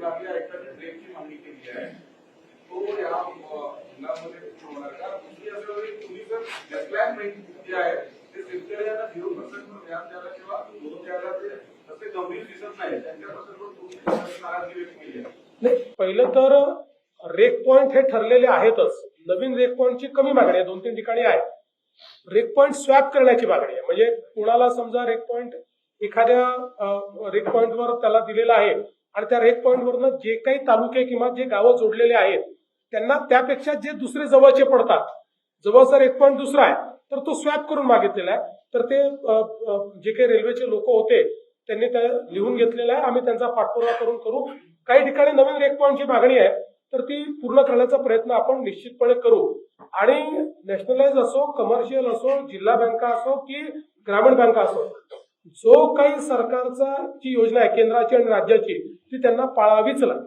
विभागीय आयुक्तांनी ट्रेनची मागणी केली आहे. तो या मुलांमध्ये होणार का? दुसरी असं तुम्ही जर जे आहे ते शेतकऱ्यांना झिरो पर्सेंट व्याज द्यायला किंवा लोन द्यायला ते तसे गंभीर दिसत नाही. नाराजगी व्यक्त केली आहे. नाही पहिलं तर रेक पॉइंट हे ठरलेले आहेतच. नवीन रेक पॉइंटची कमी मागणी आहे दोन तीन ठिकाणी आहे. रेक पॉइंट स्वॅप करण्याची मागणी आहे. म्हणजे कुणाला समजा रेक पॉइंट एखाद्या रेक पॉइंटवर त्याला दिलेला आहे आणि त्या रेक पॉइंटवरनं जे काही तालुके किंवा जे गावं जोडलेले आहेत त्यांना त्यापेक्षा जे दुसरे जवळचे पडतात जवळचा रेक पॉईंट दुसरा आहे तर तो स्वॅप करून मागितलेला आहे. तर ते जे काही रेल्वेचे लोक होते त्यांनी त्या लिहून घेतलेला आहे. आम्ही त्यांचा पाठपुरावा करून करू. काही ठिकाणी नवीन रेक पॉईंटची मागणी आहे तर ती पूर्ण करण्याचा प्रयत्न आपण निश्चितपणे करू. आणि नॅशनलाइज असो कमर्शियल असो जिल्हा बँका असो की ग्रामीण बँका असो जो काही सरकारचा जी योजना आहे केंद्राची आणि राज्याची ती त्यांना पाळावीच लागेल.